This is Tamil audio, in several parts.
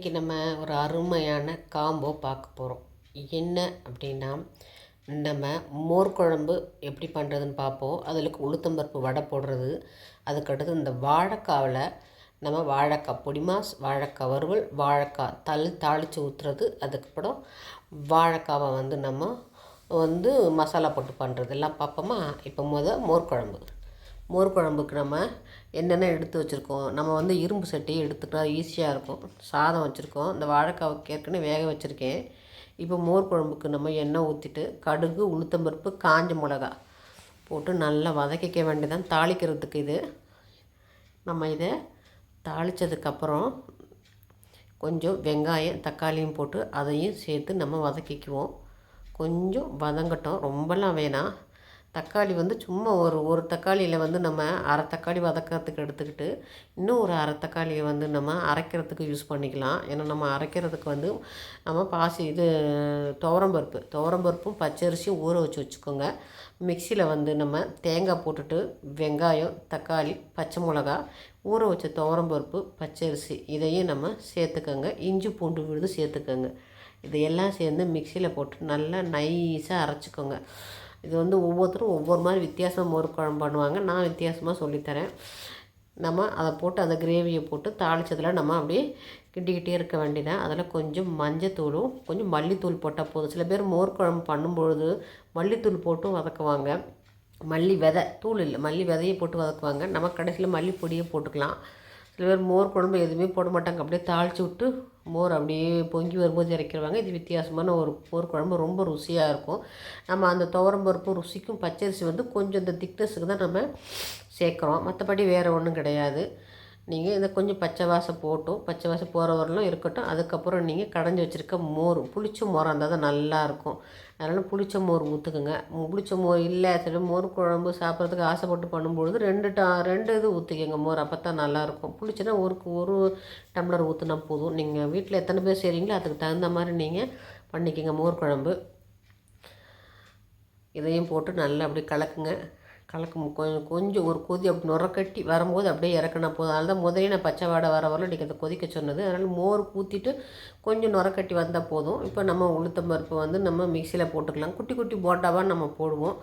இன்றைக்கி நம்ம ஒரு அருமையான காம்போ பார்க்க போகிறோம் என்ன அப்படின்னா நம்ம மோர் குழம்பு எப்படி பண்ணுறதுன்னு பார்ப்போம். அதில் உளுத்தம்பருப்பு வடை போடுறது. அதுக்கடுத்து இந்த வாழைக்காவில் நம்ம வாழைக்காய் பொடிமாஸ் வாழைக்காய் வறுவல் வாழைக்காய் தள் தாளித்து ஊற்றுறது அதுக்கப்புறம் வாழைக்காவை வந்து நம்ம வந்து மசாலா போட்டு பண்ணுறது எல்லாம் பார்ப்போமா? இப்போ முத மோர் குழம்பு. மோர் குழம்புக்கு நம்ம என்னென்ன எடுத்து வச்சுருக்கோம்? நம்ம வந்து இரும்பு சட்டியை எடுத்துக்கிட்டா ஈஸியாக இருக்கும். சாதம் வச்சுருக்கோம். இந்த வாழைக்காவை ஏற்கனவே வேக வச்சுருக்கேன். இப்போ மோர் குழம்புக்கு நம்ம எண்ணெய் ஊற்றிட்டு கடுகு உளுத்தம்பருப்பு காஞ்ச மிளகா போட்டு நல்லா வதக்கிக்க வேண்டியதான் தாளிக்கிறதுக்கு இது. நம்ம இதை தாளித்ததுக்கப்புறம் கொஞ்சம் வெங்காயம் தக்காளியும் போட்டு அதையும் சேர்த்து நம்ம வதக்கிக்குவோம். கொஞ்சம் வதங்கட்டும். ரொம்பலாம் வேணாம். தக்காளி வந்து சும்மா ஒரு ஒரு தக்காளியில் வந்து நம்ம அரை தக்காளி வதக்கிறதுக்கு எடுத்துக்கிட்டு இன்னும் ஒரு அரை தக்காளியை வந்து நம்ம அரைக்கிறதுக்கு யூஸ் பண்ணிக்கலாம். ஏன்னா நம்ம அரைக்கிறதுக்கு வந்து நம்ம பாசி இது துவரம்பருப்பு துவரம்பருப்பும் பச்சரிசியும் ஊற வச்சு வச்சுக்கோங்க. மிக்சியில் வந்து நம்ம தேங்காய் போட்டுட்டு வெங்காயம் தக்காளி பச்சை மிளகா ஊற வச்ச துவரம்பருப்பு பச்சரிசி இதையும் நம்ம சேர்த்துக்கோங்க. இஞ்சி பூண்டு விழுது சேர்த்துக்கோங்க. இதையெல்லாம் சேர்ந்து மிக்சியில் போட்டு நல்லா நைஸாக அரைச்சிக்கோங்க. இது வந்து ஒவ்வொருத்தரும் ஒவ்வொரு மாதிரி வித்தியாசமாக மோர் குழம்பு பண்ணுவாங்க. நான் வித்தியாசமாக சொல்லித்தரேன். நம்ம அதை போட்டு அந்த கிரேவியை போட்டு தாளித்ததில் நம்ம அப்படியே கிண்டிக்கிட்டே இருக்க வேண்டியதான் அதில் கொஞ்சம் மஞ்சத்தூளும் கொஞ்சம் மல்லித்தூள் போட்டால் போதும். சில பேர் மோர் குழம்பு பண்ணும்பொழுது மல்லித்தூள் போட்டும் வதக்குவாங்க. மல்லி விதை தூள் இல்லை மல்லி விதையை போட்டு வதக்குவாங்க. நம்ம கடைசியில் மல்லிப்பொடியை போட்டுக்கலாம். சில பேர் மோர் குழம்பு எதுவுமே போட மாட்டாங்க. அப்படியே தாளித்து விட்டு மோர் அப்படியே பொங்கி வரும்போது இறக்கிடுவாங்க. இது வித்தியாசமான ஒரு மோர் குழம்பு. ரொம்ப ருசியாக இருக்கும். நம்ம அந்த துவரம்பருப்பு ருசிக்கும் பச்சரிசி வந்து கொஞ்சம் இந்த திக்னஸுக்கு தான் நம்ம சேர்க்குறோம். மற்றபடி வேறு ஒன்றும் கிடையாது. நீங்கள் இதை கொஞ்சம் பச்சை வாசம் போட்டும் பச்சை வாசம் போகிற வரலாம் இருக்கட்டும். அதுக்கப்புறம் நீங்கள் கடைஞ்சி வச்சுருக்க மோர் புளிச்ச மோராக இருந்தால் தான் நல்லாயிருக்கும் அதனால் புளிச்ச மோர் ஊற்றுக்குங்க புளிச்ச மோர் இல்லை சில மோர் குழம்பு சாப்பிட்றதுக்கு ஆசைப்பட்டு பண்ணும்பொழுது ரெண்டு டா ரெண்டு இது ஊற்றிக்கங்க மோர் அப்போ தான் நல்லாயிருக்கும் புளிச்சுன்னா ஒரு ஒரு டம்ளர் ஊற்றுனா போதும். நீங்கள் வீட்டில் எத்தனை பேர் செய்கிறீங்களோ அதுக்கு தகுந்த மாதிரி நீங்கள் பண்ணிக்கோங்க மோர் குழம்பு. இதையும் போட்டு நல்லா அப்படி கலக்குங்க. கலக்கும்? கொஞ்சம் கொஞ்சம் ஒரு கொதி அப்படி நுரக்கட்டி வரும்போது அப்படியே இறக்கினா போதும். அதனால தான் முதலே நான் பச்சை வாடை வர வரல இன்றைக்கி அதை கொதிக்க சொன்னது. அதனால் மோர் ஊற்றிட்டு கொஞ்சம் நுரக்கட்டி வந்தால் போதும். இப்போ நம்ம உளுத்தம் பருப்பு வந்து நம்ம மிக்சியில் போட்டுக்கலாம். குட்டி குட்டி போட்டாவாக நம்ம போடுவோம்.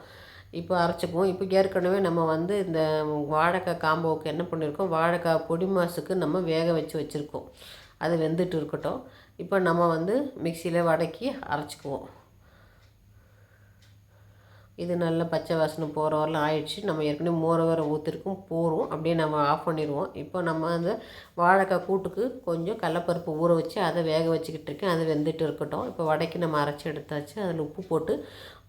இப்போ அரைச்சிக்குவோம். இப்போ ஏற்கனவே நம்ம வந்து இந்த வாழைக்காய் காம்போவுக்கு என்ன பண்ணியிருக்கோம்? வாழைக்காய் பொடி மாசுக்கு நம்ம வேக வச்சு வச்சுருக்கோம். அது வெந்துட்டு இருக்கட்டும். இப்போ நம்ம வந்து மிக்சியில் வடக்கி அரைச்சிக்குவோம். இது நல்லா பச்சை வாசனை போகிற வரலாம் ஆயிடுச்சு. நம்ம ஏற்கனவே மோர வர போகிறோம் அப்படியே நம்ம ஆஃப் பண்ணிடுவோம். இப்போ நம்ம அந்த வாழைக்காய் கூட்டுக்கு கொஞ்சம் கடலப்பருப்பு ஊற வச்சு அதை வேக வச்சுக்கிட்டு இருக்கேன். அது வெந்துட்டு இருக்கட்டும். இப்போ வடைக்கு நம்ம அரைச்சி எடுத்தாச்சு. அதில் உப்பு போட்டு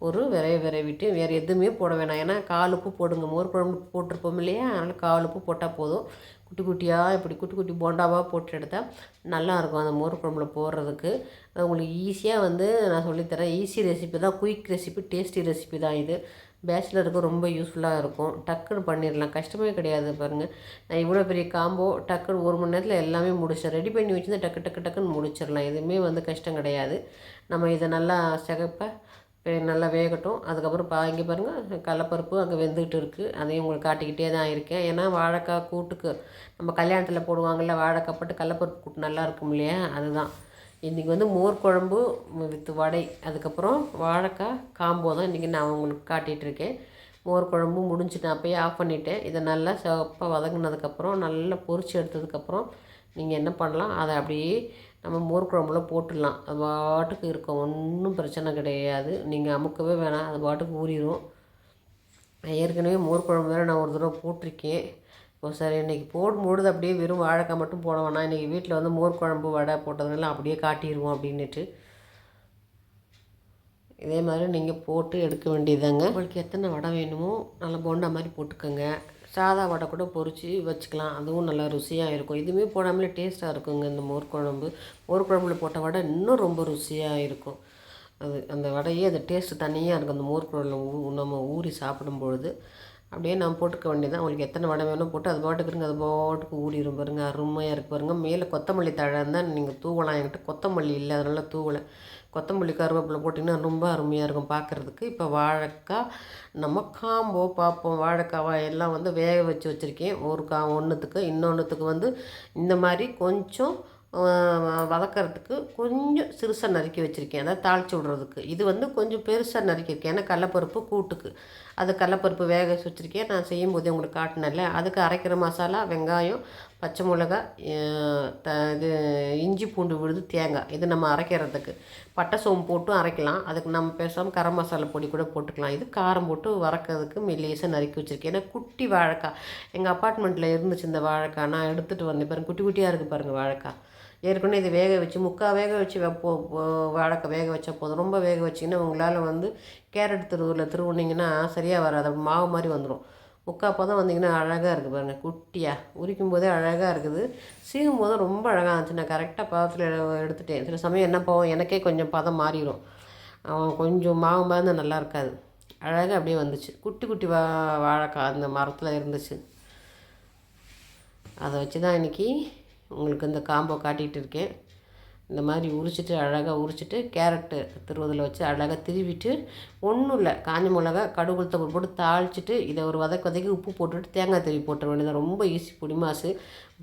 ஒரு விரைய விரைவிட்டு வேறு எதுவுமே போட வேணாம். ஏன்னா கால் உப்பு போடுங்க மோர் குழம்பு போட்டிருப்போம் இல்லையா? அதனால் கால் உப்பு போட்டால் போதும். குட்டி குட்டியாக இப்படி குட்டி குட்டி போண்டாவாக போட்டு எடுத்தால் நல்லாயிருக்கும் அந்த மோர் குழம்புல போடுறதுக்கு. அது உங்களுக்கு ஈஸியாக வந்து நான் சொல்லித்தரேன். ஈஸி ரெசிபி தான். குயிக் ரெசிபி டேஸ்டி ரெசிபி தான் இது. பேச்சுலருக்கு ரொம்ப யூஸ்ஃபுல்லாக இருக்கும். டக்குன்னு பண்ணிடலாம். கஷ்டமே கிடையாது பாருங்கள் நான் இவ்வளோ பெரிய காம்போ டக்குன்னு ஒரு மணி நேரத்தில் எல்லாமே முடிச்சேன் ரெடி பண்ணி வச்சுருந்தா டக்கு டக்கு டக்குன்னு முடிச்சிடலாம். எதுவுமே வந்து கஷ்டம் கிடையாது. நம்ம இதை நல்லா சிகப்பாக நல்லா வேகட்டும். அதுக்கப்புறம் பா இங்கே பாருங்கள் கடலப்பருப்பு அங்கே வெந்துக்கிட்டு இருக்குது அதையும் உங்களுக்கு காட்டிக்கிட்டே தான் இருக்கேன். ஏன்னா வாழைக்காய் கூட்டுக்கு நம்ம கல்யாணத்தில் போடுவாங்கள்ல வாழைக்காய் போட்டு கடலப்பருப்பு கூட்டு நல்லா இருக்கும் இல்லையா? அதுதான். இன்றைக்கி வந்து மோர் குழம்பு வித் வடை. அதுக்கப்புறம் வாழைக்காய் காம்போ தான் இன்றைக்கி நான் உங்களுக்கு காட்டிகிட்ருக்கேன் மோர் குழம்பு முடிஞ்சு நான் அப்போயே ஆஃப் பண்ணிவிட்டேன் இதை நல்லா சிவப்பாக வதங்கினதுக்கப்புறம் நல்லா பொரிச்சு எடுத்ததுக்கப்புறம் நீங்கள் என்ன பண்ணலாம்? அதை அப்படியே நம்ம மோர் குழம்புல போட்டுடலாம். அது பாட்டுக்கு இருக்கும். ஒன்றும் பிரச்சனை கிடையாது. நீங்கள் அமுக்கவே வேணாம். அது பாட்டுக்கு ஊறிடும் ஏற்கனவே மோர் குழம்பு வேறு நான் ஒரு தடவை போட்டிருக்கேன். இப்போ சரி இன்றைக்கி போடும்பொழுது அப்படியே வெறும் வாழைக்காய் மட்டும் போட வேணாம். இன்றைக்கி வீட்டில் வந்து மோர் குழம்பு வடை போட்டதுனால அப்படியே காட்டிடுவோம் அப்படின்னுட்டு. இதே மாதிரி நீங்கள் போட்டு எடுக்க வேண்டியதுதாங்க. உங்களுக்கு எத்தனை வடை வேணுமோ நல்லா போண்டா மாதிரி போட்டுக்கோங்க. சாதா வடை கூட பொறிச்சு வச்சுக்கலாம். அதுவும் நல்லா ருசியாக இருக்கும். இதுவுமே போடாமலே டேஸ்ட்டாக இருக்குங்க இந்த மோர் குழம்பு. மோர் குழம்புல போட்ட வடை இன்னும் ரொம்ப ருசியாக இருக்கும். அது அந்த வடையே அந்த டேஸ்ட்டு தனியாக இருக்கும். அந்த மோர் குழம்புல ஊ நம்ம ஊறி சாப்பிடும்பொழுது. அப்படியே நான் போட்டுக்க வேண்டியதான் உங்களுக்கு எத்தனை வடை வேணும் போட்டு அது பாட்டுக்கு இருங்க அது பாட்டுக்கு ஊறிடும் பாருங்கள் அருமையாக இருக்கு பாருங்கள் மேலே கொத்தமல்லி தழை இருந்தால் நீங்கள் தூவலாம் என்கிட்ட. கொத்தமல்லி இல்லை அதனால் தூவலை. கொத்தமல்லி கருவேப்பிலை போட்டிங்கன்னா ரொம்ப அருமையாக இருக்கும் பார்க்குறதுக்கு இப்போ வாழைக்காய் நம்ம காம்போ பார்ப்போம். வாழைக்காவை எல்லாம் வந்து வேக வச்சு வச்சுருக்கேன். ஒரு கா ஒன்றுத்துக்கு இன்னொன்றுத்துக்கு வந்து இந்த மாதிரி கொஞ்சம் வதக்கிறதுக்கு கொஞ்சம் சிறுசாக நறுக்கி வச்சுருக்கேன். அதாவது தாளித்து விட்றதுக்கு. இது வந்து கொஞ்சம் பெருசாக நறுக்கியிருக்கேன் ஏன்னா கடலப்பருப்பு கூட்டுக்கு. அது கடலப்பருப்பு வேக வச்சு வச்சுருக்கேன். நான் செய்யும்போதே உங்களுக்கு காட்டினேன்ல. அதுக்கு அரைக்கிற மசாலா வெங்காயம் பச்சை மிளகா த இது இஞ்சி பூண்டு விழுது தேங்காய். இது நம்ம அரைக்கிறதுக்கு. பட்டை சோம்பு போட்டும் அரைக்கலாம். அதுக்கு நம்ம பேசாமல் கரம் மசாலா பொடி கூட போட்டுக்கலாம். இது காரம் போட்டு வறக்கிறதுக்கு மெல்லேசாக நறுக்கி வச்சுருக்கேன். ஏன்னா குட்டி வாழைக்காய். எங்கள் அப்பார்ட்மெண்ட்டில் இருந்துச்சு இந்த வாழைக்காய். நான் எடுத்துகிட்டு வந்தேன். பாருங்கள் குட்டி குட்டியாக இருக்குது பாருங்கள் வாழைக்காய். ஏற்கனவே இது வேக வச்சு முக்கால் வேக வச்சு வைப்போ வாழைக்காய் வேக வச்சா போதும். ரொம்ப வேக வச்சிங்கன்னா உங்களால் வந்து கேரட் திருவில் திருவுனிங்கன்னா சரியாக வராது. மாவு மாதிரி வந்துடும் முக்கால் பதம் வந்தீங்கன்னா அழகாக இருக்குது பாருங்கள் குட்டியாக உரிக்கும் போதே அழகாக இருக்குது. சீவும் போது ரொம்ப அழகாக இருந்துச்சு. நான் கரெக்டாக பதத்தில் எடுத்துட்டேன். சில சமயம் என்ன போவோம் எனக்கே கொஞ்சம் பதம் மாறிடும் கொஞ்சம் மாவு மாதிரி நல்லா இருக்காது. அழகாக அப்படியே வந்துச்சு. குட்டி குட்டி வா வாழைக்காய் அந்த மரத்தில் இருந்துச்சு. அதை வச்சு தான் இன்றைக்கி உங்களுக்கு இந்த காம்போ காட்டிகிட்டு இருக்கேன். இந்த மாதிரி உரிச்சிட்டு அழகாக உரிச்சிட்டு கேரட்டு திருவதில் வச்சு அழகாக திருவிட்டு ஒன்றும் இல்லை காஞ்ச மிளகா கடுகு தப்பு போட்டு தாளிச்சிட்டு இதை ஒரு வதக்க வதக்கி உப்பு போட்டுட்டு தேங்காய் திருவி போட்டுற வேண்டியது. ரொம்ப ஈஸி பொடி மாசு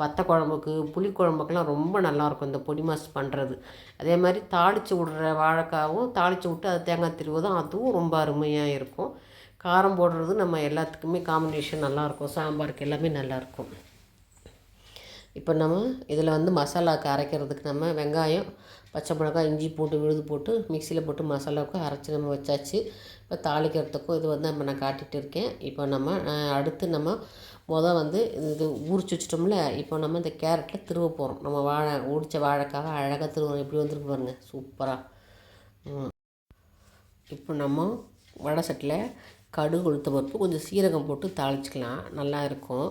வத்த குழம்புக்கு புளி குழம்புக்கெல்லாம் ரொம்ப நல்லாயிருக்கும் இந்த பொடி பண்ணுறது அதே மாதிரி தாளித்து விட்ற வாழைக்காவும் தாளித்து விட்டு அது தேங்காய் திருவதும் அதுவும் ரொம்ப அருமையாக இருக்கும். காரம் போடுறது நம்ம எல்லாத்துக்குமே காம்பினேஷன் நல்லாயிருக்கும் சாம்பாருக்கு எல்லாமே நல்லாயிருக்கும் இப்போ நம்ம இதில் வந்து மசாலாவுக்கு அரைக்கிறதுக்கு நம்ம வெங்காயம் பச்சை மிளகாய் இஞ்சி பூண்டு விழுது போட்டு மிக்சியில் போட்டு மசாலாவுக்கு அரைச்சி நம்ம வச்சாச்சு. இப்போ தாளிக்கிறதுக்கும் இது வந்து நம்ம நான் காட்டிகிட்டு இருக்கேன். இப்போ நம்ம அடுத்து நம்ம மொதல் வந்து இது உரிச்சு வச்சிட்டோம்ல இப்போ நம்ம இந்த கேரட்டில் திருவ போகிறோம் நம்ம வாழை உரித்த வாழைக்காக அழகாக திருவோம் எப்படி வந்துருக்கு பாருங்கள் சூப்பராக இப்போ நம்ம வடை சட்டில் கடுகு உளுத்த பருப்பு கொஞ்சம் சீரகம் போட்டு தாளிச்சிக்கலாம். நல்லா இருக்கும்.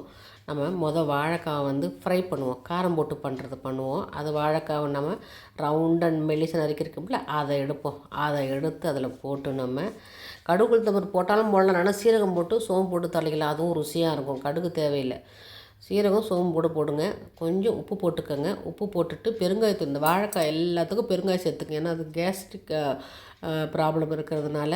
நம்ம மொதல் வாழைக்காவை வந்து ஃப்ரை பண்ணுவோம். காரம் போட்டு பண்ணுறது பண்ணுவோம். அது வாழைக்காவை நம்ம ரவுண்ட் அண்ட் மெலிசை நறுக்கிருக்கோம்ல அதை எடுப்போம். அதை எடுத்து அதில் போட்டு நம்ம கடுகு உளுத்த பருப்பு போட்டாலும் போடலாம். ஆனால் சீரகம் போட்டு சோம்பு போட்டு தாளிக்கலாம். அதுவும் ருசியாக இருக்கும். கடுகு தேவையில்லை. சீரகம் சோம்பு போட போடுங்க. கொஞ்சம் உப்பு போட்டுக்கோங்க. உப்பு போட்டுட்டு பெருங்காயத்தூள் இந்த வாழைக்காய் எல்லாத்துக்கும் பெருங்காயம் சேர்த்துக்கங்க. ஏன்னா அது கேஸ்ட்ரிக் ப்ராப்ளம் இருக்கிறதுனால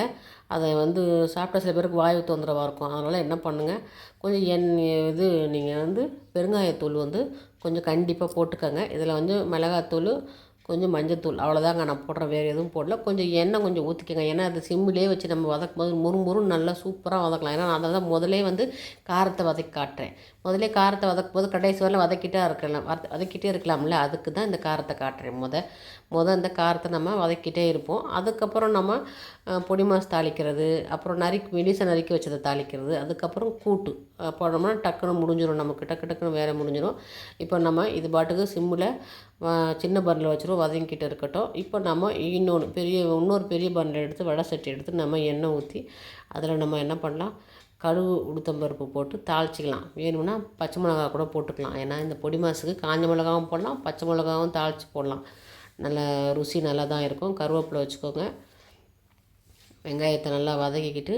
அதை வந்து சாப்பிட்ட சில பேருக்கு வாயு தொந்தரவாக இருக்கும். அதனால் என்ன பண்ணுங்கள் கொஞ்சம் எண் இது நீங்கள் வந்து பெருங்காயத்தூள் வந்து கொஞ்சம் கண்டிப்பாக போட்டுக்கோங்க. இதில் வந்து மிளகாத்தூள் கொஞ்சம் மஞ்சத்தூள் அவ்வளோதாங்க நான் போடுறேன் வேறு எதுவும் போடல. கொஞ்சம் எண்ணெய் கொஞ்சம் ஊற்றிக்கோங்க ஏன்னா அது சிம்மிலே வச்சு நம்ம வதக்கும் போது முறு நல்லா சூப்பராக வதக்கலாம். ஏன்னா நான் அதை தான் முதலே வந்து காரத்தை வதக்கி காட்டுறேன். முதலே காரத்தை வதக்கும் போது கடைசி வரலாம் வதக்கிட்டே இருக்கலாம். வதக்கிட்டே இருக்கலாம்ல. அதுக்கு தான் இந்த காரத்தை காட்டுறேன். முத முத இந்த காரத்தை நம்ம வதக்கிட்டே இருப்போம். அதுக்கப்புறம் நம்ம பொடி மாஸ் தாளிக்கிறது அப்புறம் நறுக்கி மெலிசை நறுக்கி வச்சதை தாளிக்கிறது அதுக்கப்புறம் கூட்டு. போனோம்னா டக்குன்னு முடிஞ்சிடும் நமக்கு டக்கு டக்குன்னு வேலை முடிஞ்சிடும் இப்போ நம்ம இது பாட்டுக்கு சிம்மில் சின்ன பர்னில் வச்சுருவோம் வதங்கிக்கிட்டு இருக்கட்டும். இப்போ நம்ம இன்னொன்று பெரிய இன்னொரு பெரிய பர்னில் எடுத்து வடை சட்டி எடுத்து நம்ம எண்ணெய் ஊற்றி அதில் நம்ம என்ன பண்ணலாம்? கடுகு உளுத்தம்பருப்பு போட்டு தாளிச்சிக்கலாம். வேணும்னா பச்சை மிளகா கூட போட்டுக்கலாம். ஏன்னா இந்த பொடி மாசுக்கு காஞ்ச மிளகாவும் போடலாம் பச்சை மிளகாவும் தாளித்து போடலாம். நல்ல ருசி நல்லா தான் இருக்கும். கருவேப்பிலை வச்சுக்கோங்க. வெங்காயத்தை நல்லா வதக்கிக்கிட்டு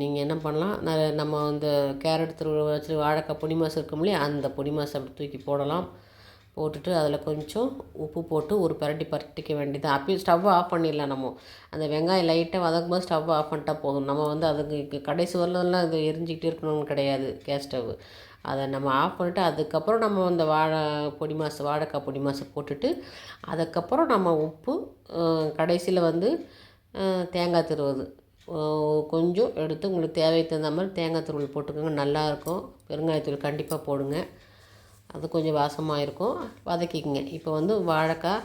நீங்கள் என்ன பண்ணலாம்? நம்ம இந்த கேரட் துருவ வச்சு வாழைக்காய் பொடி மாசு இருக்கும் இல்லையா அந்த பொடி மாசு அப்படி தூக்கி போடலாம். போட்டுட்டு அதில் கொஞ்சம் உப்பு போட்டு ஒரு பரட்டி பரட்டிக்க வேண்டியது. அப்பயும் ஸ்டவ் ஆஃப் பண்ணிடலாம் நம்ம. அந்த வெங்காயம் லைட்டாக வதக்கும் போது ஸ்டவ் ஆஃப் பண்ணிட்டா போதும். நம்ம வந்து அதுக்கு கடைசி வரலாம் அது எரிஞ்சிக்கிட்டே இருக்கணும்னு கிடையாது கேஸ் ஸ்டவ் அதை நம்ம ஆஃப் பண்ணிவிட்டு அதுக்கப்புறம் நம்ம அந்த வாழை பொடி மாசு வாழைக்காய் பொடி மாசு போட்டுட்டு அதுக்கப்புறம் நம்ம உப்பு கடைசியில் வந்து தேங்காய் திருவது. கொஞ்சம் எடுத்து உங்களுக்கு தேவைக்கு தகுந்த மாதிரி தேங்காய் துருவல் போட்டுக்கோங்க. நல்லாயிருக்கும் பெருங்காயத்தூள் கண்டிப்பாக போடுங்க. அது கொஞ்சம் வாசமாக இருக்கும். வதக்கிக்கங்க. இப்போ வந்து வாழைக்காய்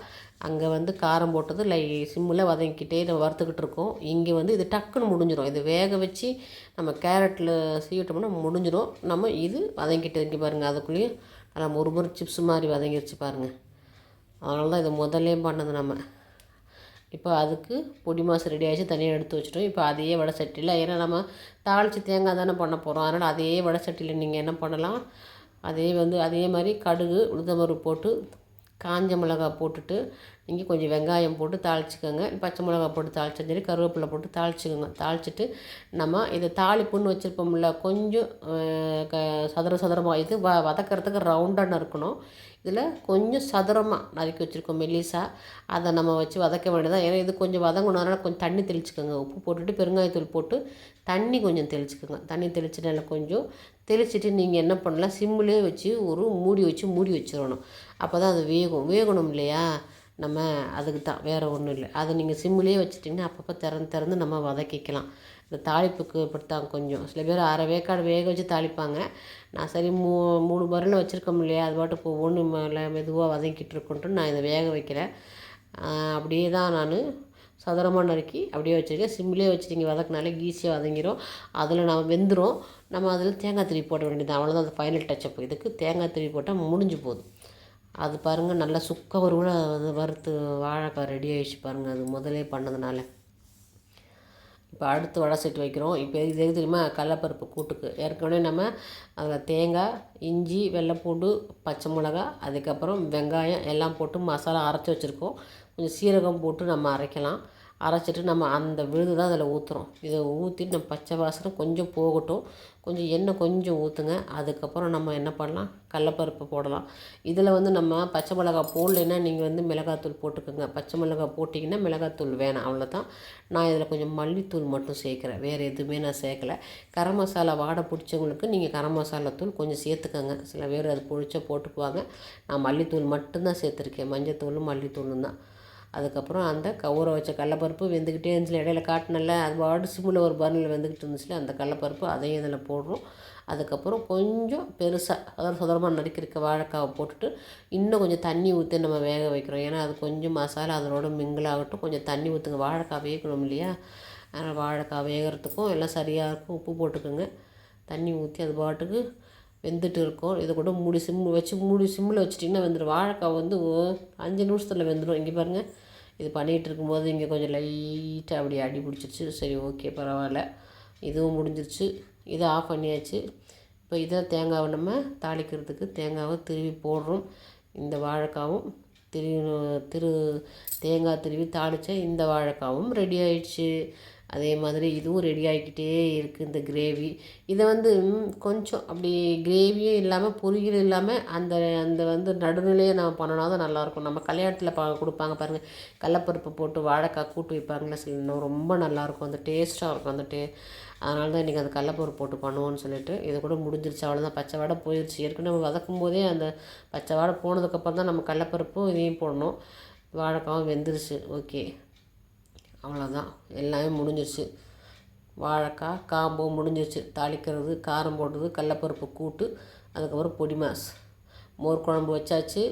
அங்கே வந்து காரம் போட்டது லை சிம்மில் வதங்கிக்கிட்டே நம்ம வறுத்துக்கிட்டு இருக்கோம். இங்கே வந்து இது டக்குன்னு முடிஞ்சிடும் இது வேக வச்சு நம்ம கேரட்டில் சீவிட்டோம்னா முடிஞ்சிடும் நம்ம இது வதங்கிட்டு இங்கே பாருங்கள் அதுக்குள்ளேயும் நல்லா ஒரு சிப்ஸ் மாதிரி வதங்கிடுச்சு பாருங்கள் அதனால தான் இது முதல்லே பண்ணது நம்ம. இப்போ அதுக்கு பொடி மாசு ரெடி ஆகிடுச்சு தனியாக எடுத்து வச்சுட்டோம். இப்போ அதையே வடை சட்டியில். ஏன்னா நம்ம தாளித்து தேங்காய் தானே பண்ண போகிறோம். அதனால் அதையே வடை சட்டியில் நீங்கள் என்ன பண்ணலாம்? அதே வந்து அதே மாதிரி கடுகு உளுத்தம்பருப்பு போட்டு காஞ்ச மிளகா போட்டுட்டு இங்கே கொஞ்சம் வெங்காயம் போட்டு தாளிச்சிக்கோங்க. பச்சை மிளகா போட்டு தாளிச்சா சரி கருவேப்பிலை போட்டு தாளிச்சிக்கோங்க. தாளிச்சிட்டு நம்ம இதை தாளிப்புன்னு வச்சுருப்போம்ல கொஞ்சம் க சதுர சதுரமாக இது வ வதக்கிறதுக்கு ரவுண்டாக நறுக்கணும் இதில் கொஞ்சம் சதுரமாக நறுக்கி வச்சுருக்கோம் மெல்லிசா. அதை நம்ம வச்சு வதக்க வேண்டியதான் ஏன்னா இது கொஞ்சம் வதங்கினதுனால கொஞ்சம் தண்ணி தெளிச்சுக்கோங்க. உப்பு போட்டுட்டு பெருங்காயத்தூள் போட்டு தண்ணி கொஞ்சம் தெளிச்சுக்கோங்க. தண்ணி தெளிச்சினால நல்லா கொஞ்சம் தெளிச்சிட்டு நீங்கள் என்ன பண்ணலாம்? சிம்மிலே வச்சு ஒரு மூடி வச்சு மூடி வச்சிடணும். அப்போ தான் அது வேகும். வேகணும் இல்லையா? நம்ம அதுக்கு தான். வேறு ஒன்றும் இல்லை. அதை நீங்கள் சிம்மிலே வச்சுட்டிங்கன்னா அப்பப்போ திறந்து திறந்து நம்ம வதக்கிக்கலாம். இந்த தாளிப்புக்கு இப்படித்தான் கொஞ்சம். சில பேர் அரை வேக்காடு வேக வச்சு தாளிப்பாங்க. நான் சரி மூ மூணு பரலில் வச்சுருக்கோம் இல்லையா? அது பாட்டு இப்போ ஒன்று மெதுவாக வதக்கிட்டு இருக்கோன்ட்டு நான் இதை வேக வைக்கிறேன் அப்படியே தான் நான் சதுரமாக நறுக்கி அப்படியே வச்சுருக்கேன் சிம்லேயே வச்சுட்டிங்க வதக்கினாலே ஈஸியாக வதங்கிடும் அதில் நம்ம வெந்துடும் நம்ம அதில் தேங்காய் திருவி போட வேண்டியது அவ்வளோதான் அது ஃபைனல் டச்சப் இதுக்கு தேங்காய் திருவி போட்டால் முடிஞ்சு போதும். அது பாருங்கள் நல்லா சுக்க ஒரு கூட வறுத்து வாழைக்காய் ரெடி ஆகிடுச்சு பாருங்கள் அது முதலே பண்ணதுனால. இப்போ அடுத்து வடை செட்டு வைக்கிறோம். இப்போ இது எது தெரியுமா? கடலப்பருப்பு கூட்டுக்கு. ஏற்கனவே நம்ம அதில் தேங்காய் இஞ்சி வெள்ளைப்பூண்டு பச்சை மிளகா அதுக்கப்புறம் வெங்காயம் எல்லாம் போட்டு மசாலா அரைச்சி வச்சுருக்கோம். கொஞ்சம் சீரகம் போட்டு நம்ம அரைக்கலாம். அரைச்சிட்டு நம்ம அந்த விழுது தான் அதில் ஊற்றுறோம் இதை ஊற்றிட்டு நம்ம பச்சை வாசனை கொஞ்சம் போகட்டும். கொஞ்சம் எண்ணெய் கொஞ்சம் ஊற்றுங்க அதுக்கப்புறம் நம்ம என்ன பண்ணலாம்? கடலப்பருப்பு போடலாம். இதில் வந்து நம்ம பச்சை மிளகாய் போடலைன்னா நீங்கள் வந்து மிளகாத்தூள் போட்டுக்கோங்க. பச்சை மிளகாய் போட்டிங்கன்னா மிளகாத்தூள் வேணாம். அவ்வளோதான். நான் இதில் கொஞ்சம் மல்லித்தூள் மட்டும் சேர்க்குறேன். வேறு எதுவுமே நான் சேர்க்கலை. கரம் மசாலா வாடை பிடிச்சவங்களுக்கு நீங்கள் கரம் மசாலா தூள் கொஞ்சம் சேர்த்துக்கோங்க. சில பேர் அது பிடிச்சா போட்டுக்குவாங்க. நான் மல்லித்தூள் மட்டும்தான் சேர்த்துருக்கேன். மஞ்சத்தூளும் மல்லித்தூளும் தான். அதுக்கப்புறம் அந்த ஊற வச்ச கடலப்பருப்பு வெந்துக்கிட்டே இருந்துச்சு இடையில காட்டினல அது வாடு சிம்மில் ஒரு பர்னில் வெந்துக்கிட்டு இருந்துச்சுல அந்த கடலப்பருப்பு அதையும் இதில் போடுறோம். அதுக்கப்புறம் கொஞ்சம் பெருசாக அதாவது சுதரமாக நறுக்கிருக்க வாழைக்காவை போட்டுட்டு இன்னும் கொஞ்சம் தண்ணி ஊற்றி நம்ம வேக வைக்கிறோம். ஏன்னா அது கொஞ்சம் மசாலா அதனோட மிங்கிளாகட்டும் கொஞ்சம் தண்ணி ஊற்றுங்க வாழைக்காய் வேகணும் இல்லையா? அதனால் வாழைக்காய் வேகிறதுக்கும் எல்லாம் சரியாக இருக்கும். உப்பு போட்டுக்கோங்க. தண்ணி ஊற்றி அது பாட்டுக்கு வெந்துட்டு இருக்கும். இதை கூட மூடி சிம் வச்சு மூடி சிம்மில் வச்சுட்டிங்கன்னா வெந்துடும் வாழைக்காய் வந்து அஞ்சு நிமிஷத்தில் வெந்துடும் இங்கே பாருங்கள் இது பண்ணிகிட்டு இருக்கும்போது இங்கே கொஞ்சம் லைட்டாக அப்படி அடி பிடிச்சிருச்சு. சரி ஓகே பரவாயில்ல. இதுவும் முடிஞ்சிருச்சு. இதை ஆஃப் பண்ணியாச்சு. இப்போ இதை தேங்காவை நம்ம தாளிக்கிறதுக்கு தேங்காவை திருவி போடுறோம். இந்த வாழைக்காவும் திரு திரு தேங்காய் திருவி தாளித்த இந்த வாழைக்காவும் ரெடி ஆயிடுச்சு. அதே மாதிரி இதுவும் ரெடி ஆகிக்கிட்டே இருக்குது இந்த கிரேவி இதை வந்து கொஞ்சம் அப்படி கிரேவியும் இல்லாமல் பொரியல் இல்லாமல் அந்த அந்த வந்து நடுநிலையை நம்ம பண்ணனா தான் நல்லாயிருக்கும். நம்ம கல்யாணத்தில் பா கொடுப்பாங்க பாருங்கள் கடலப்பருப்பு போட்டு வாழைக்காய் கூட்டு வைப்பாங்களே சில ரொம்ப நல்லாயிருக்கும். அந்த டேஸ்ட்டாக இருக்கும் அந்த டே அதனால தான் இன்றைக்கி அந்த கடலப்பருப்பு போட்டு பண்ணுவோன்னு சொல்லிட்டு இது கூட முடிஞ்சிருச்சு. அவ்வளோதான் பச்சை வாடை போயிடுச்சு ஏற்கனவே வதக்கும் போதே அந்த பச்சை வாடை போனதுக்கப்புறம் தான் நம்ம கடலப்பருப்பும் இதையும் போடணும். வாழைக்காவும் வெந்துருச்சு. ஓகே. அவ்வளோதான் எல்லாமே முடிஞ்சிருச்சு. வாழைக்காய் காம்போ முடிஞ்சிருச்சு. தாளிக்கிறது காரம் போடுறது கடலப்பருப்பு கூட்டு அதுக்கப்புறம் பொடி மாஸ். மோர் குழம்பு வச்சாச்சு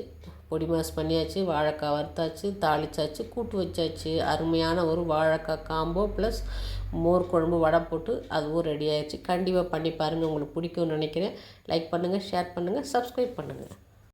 பொடி மாஸ் பண்ணியாச்சு வாழைக்காய் வறுத்தாச்சு தாளிச்சாச்சு கூட்டு வச்சாச்சு. அருமையான ஒரு வாழைக்காய் காம்போ ப்ளஸ் மோர் குழம்பு வடை போட்டு அதுவும் ரெடி ஆயிடுச்சு. கண்டிப்பாக பண்ணி பாருங்கள் உங்களுக்கு பிடிக்கும்னு நினைக்கிறேன். லைக் பண்ணுங்கள் ஷேர் பண்ணுங்கள் சப்ஸ்கிரைப் பண்ணுங்கள்